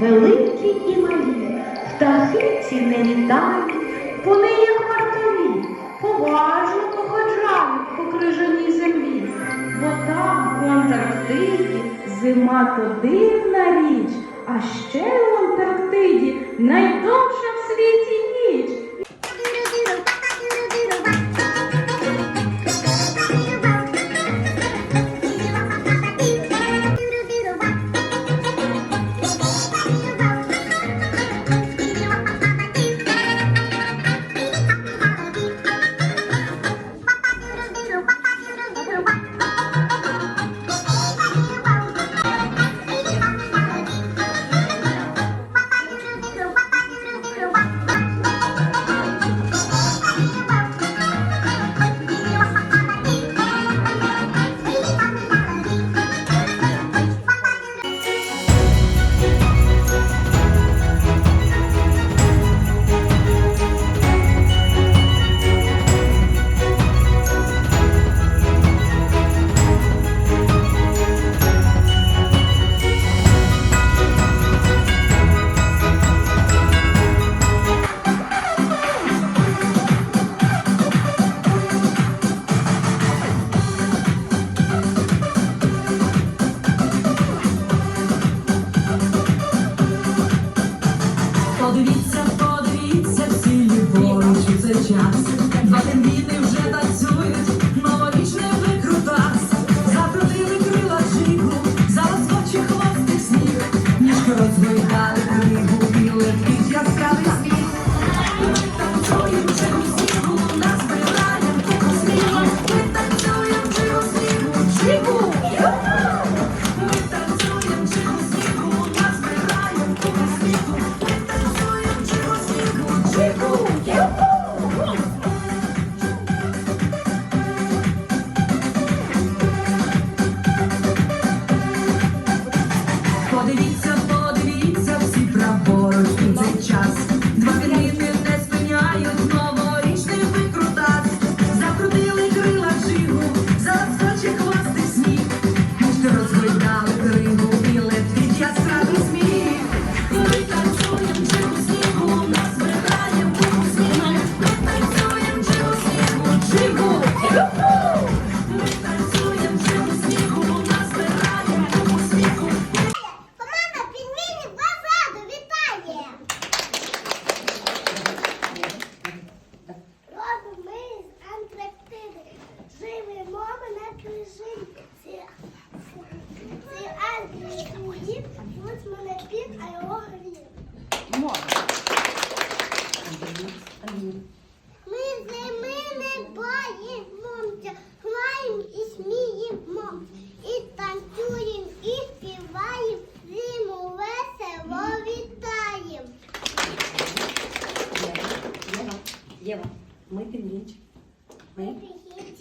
великі і малі, птахи ці не літають, по неї як вартові, поважно походжають по крижаній землі. Бо там, в Антарктиді, зима то дивна річ, а ще в Антарктиді найдовша в світі.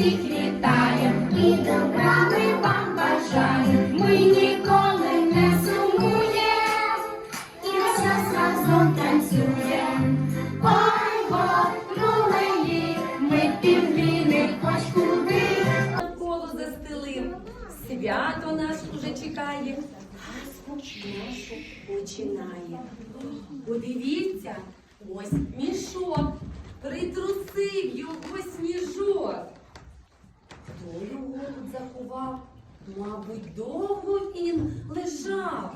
всіх вітаєм і добра ми вам бажаєм. Ми ніколи не сумуєм і весь час разом танцюєм. Ой, голеї, ми піввіни хоч куди. Коло застелим, свято нас уже чекає, Пасху нашу починає. Подивіться, ось мішок. Притрусив його сніг. працював, мабуть, довго він лежав.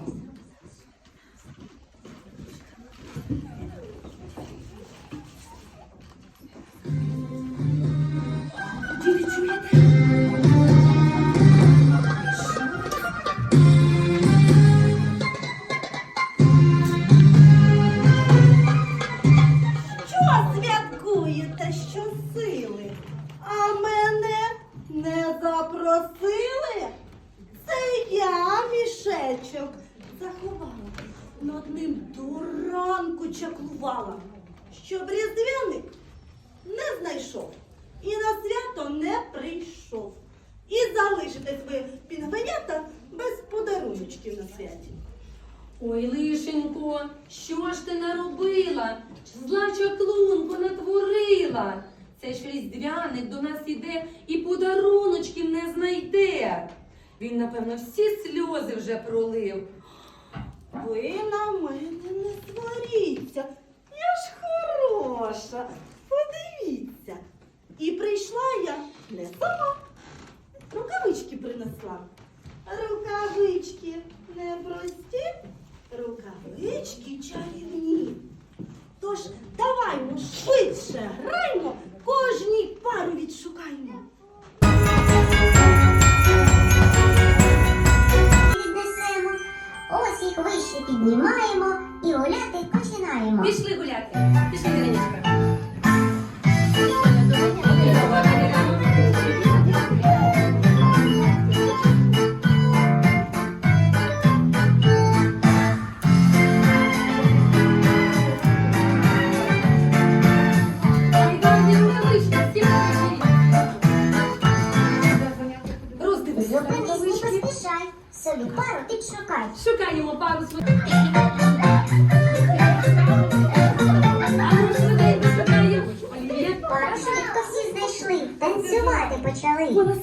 Ой, лишенько, що ж ти наробила? Зла чаклунку натворила. Це ж різдвяник до нас іде і подаруночків не знайде. Він, напевно, всі сльози вже пролив. Ви на мене не сваріться. Я ж хороша. Подивіться. І прийшла я не сама. Рукавички принесла. Рукавички не прості, рукавички чарівні. Тож даваймо швидше граймо, кожній пару відшукаймо. Віднесемо, ось їх вище піднімаємо і гуляти починаємо. Пішли гуляти. Пішли, Іринічка. Собі пару підшукай. Шукаємо пару своїх. А ну шукаємо. Швидко всі знайшли, танцювати почали.